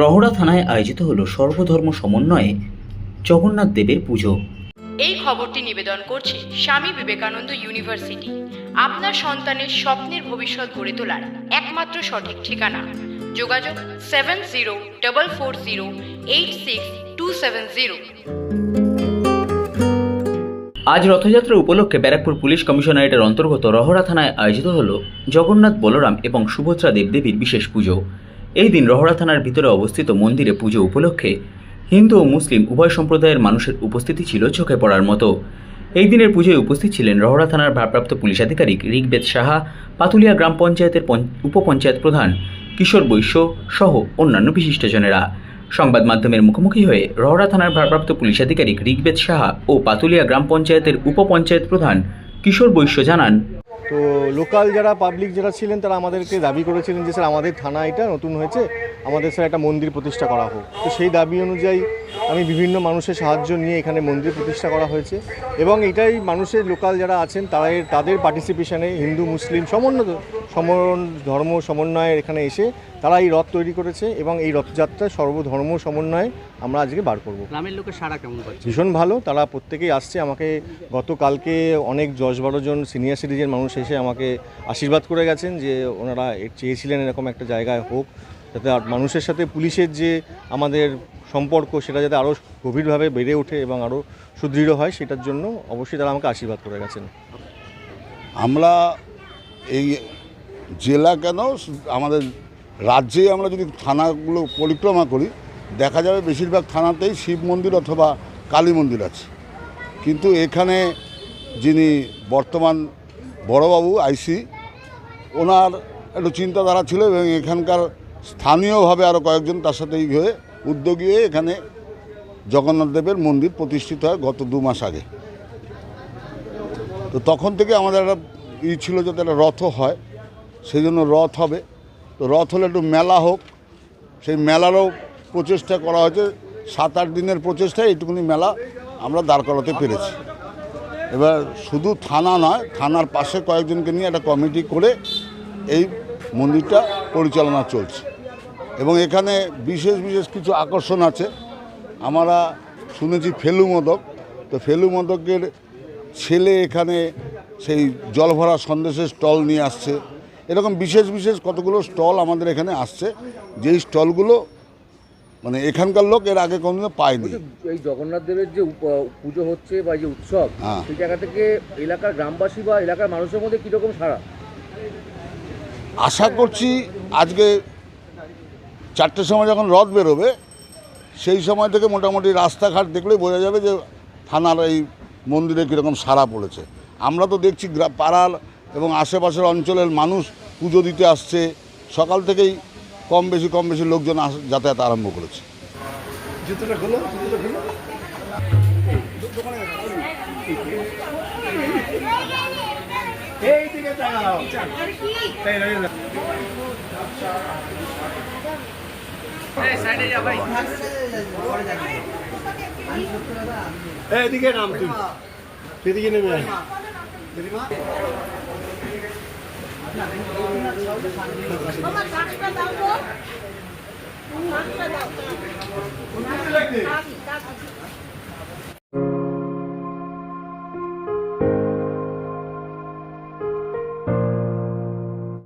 রহড়া থানায় আয়োজিত হলো সর্বধর্ম সমন্বয়ে জগন্নাথ দেবের পুজো। এই খবরটি নিবেদন করছে স্বামী বিবেকানন্দ ইউনিভার্সিটি। আপনার সন্তানের স্বপ্নের ভবিষ্যৎ গড়ে তোলার একমাত্র সঠিক ঠিকানা। যোগাযোগ seven zero double four zero eight six two seven zero. আজ রথযাত্রা উপলক্ষে ব্যারাকপুর পুলিশ কমিশনারেটের অন্তর্গত রহড়া থানায় আয়োজিত হল জগন্নাথ বলরাম এবং সুভদ্রা দেবদেবীর বিশেষ পুজো। এই দিন রহড়া থানার ভিতরে অবস্থিত মন্দিরে পুজো উপলক্ষে হিন্দু ও মুসলিম উভয় সম্প্রদায়ের মানুষের উপস্থিতি ছিল চোখে পড়ার মতো। এই দিনের পুজোয় উপস্থিত ছিলেন রহড়া থানার ভারপ্রাপ্ত পুলিশ আধিকারিক ঋগ্বেদ সাহা, পাতুলিয়া গ্রাম পঞ্চায়েতের উপপঞ্চায়েত প্রধান কিশোর বৈশ্য সহ অন্যান্য বিশিষ্টজনেরা। সংবাদ মাধ্যমের মুখোমুখি হয়ে রহড়া থানার ভারপ্রাপ্ত পুলিশ আধিকারিক ঋগ্বেদ সাহা ও পাতুলিয়া গ্রাম পঞ্চায়েতের উপপঞ্চায়েত প্রধান কিশোর বৈশ্য জানান তো লোকাল যারা পাবলিক যারা ছিলেন, তারা আমাদেরকে দাবি করেছিলেন যে, স্যার, আমাদের থানা এটা নতুন হয়েছে। আমাদের স্যার একটা মন্দির প্রতিষ্ঠা করা হোক। তো সেই দাবি অনুযায়ী আমি বিভিন্ন মানুষের সাহায্য নিয়ে এখানে মন্দির প্রতিষ্ঠা করা হয়েছে এবং এটাই মানুষের লোকাল যারা আছেন তারা তাদের পার্টিসিপেশনে হিন্দু মুসলিম সমন্বয় সমন ধর্ম সমন্বয়ের এখানে এসে তারা এই রথ তৈরি করেছে এবং এই রথযাত্রা সর্বধর্ম সমন্বয়ে আমরা আজকে বার করব। গ্রামের লোকের সারা কেমন ভীষণ ভালো তারা প্রত্যেকেই আসছে আমাকে গতকালকে অনেক দশ বারো জন সিনিয়র সিটিজেন মানুষ এসে আমাকে আশীর্বাদ করে গেছেন যে ওনারা চেয়েছিলেন এরকম একটা জায়গায় হোক। যাতে মানুষের সাথে পুলিশের যে আমাদের সম্পর্ক, সেটা যাতে আরও গভীরভাবে বেড়ে ওঠে এবং আরও সুদৃঢ় হয়, সেটার জন্য অবশ্যই তারা আমাকে আশীর্বাদ করে গেছেন। আমরা এই জেলা কেন? আমাদের রাজ্যে আমরা যদি থানাগুলো পরিক্রমা করি, দেখা যাবে বেশিরভাগ থানাতেই শিব মন্দির অথবা কালী মন্দির আছে। কিন্তু এখানে যিনি বর্তমান বড়বাবু, আইসি, ওনার একটু চিন্তাধারা ছিল এবং এখানকার স্থানীয়ভাবে আরও কয়েকজন তার সাথে হয়ে উদ্যোগী হয়ে এখানে জগন্নাথ দেবের মন্দির প্রতিষ্ঠিত হয় গত দু মাস আগে। তো তখন থেকে আমাদের একটা ই ছিল যাতে একটা রথ হয় সেই জন্য রথ হবে। তো রথ হলে একটু মেলা হোক, সেই মেলারও প্রচেষ্টা করা হয়েছে। সাত আট দিনের প্রচেষ্টায় এইটুকুনি মেলা আমরা দাঁড় করাতে পেরেছি। এবার শুধু থানা নয়, থানার পাশে কয়েকজনকে নিয়ে একটা কমিটি করে এই মন্দিরটা পরিচালনা চলছে। এবং এখানে বিশেষ বিশেষ কিছু আকর্ষণ আছে। আমরা শুনেছি ফেলু মদক। তো ফেলু মদকের ছেলে এখানে সেই জল ভরা সন্দেশের স্টল নিয়ে আসছে। এরকম বিশেষ বিশেষ কতগুলো স্টল আমাদের এখানে আসছে। যেই স্টলগুলো মানে এখানকার লোক এর আগে কোনোদিনও পায়নি। এই জগন্নাথ দেবের যে পুজো হচ্ছে বা যে উৎসব হ্যাঁ। সেই জায়গা থেকে এলাকার গ্রামবাসী বা এলাকার মানুষের মধ্যে কীরকম সারা আশা করছি আজকে চারটের সময় যখন রথ বেরোবে, সেই সময় থেকে মোটামুটি রাস্তাঘাট দেখলেই বোঝা যাবে যে থানার এই মন্দিরে কীরকম সারা পড়েছে। আমরা তো দেখছি পাড়ার এবং আশেপাশের অঞ্চলের মানুষ পুজো দিতে আসছে। সকাল থেকেই কম বেশি কম বেশি লোকজন যাতায়াত আরম্ভ করেছে। এই দিকে তাকাও তাই রয়ে যাও এদিকে নাম তুই সেদিকে নেমে আয় লাগবে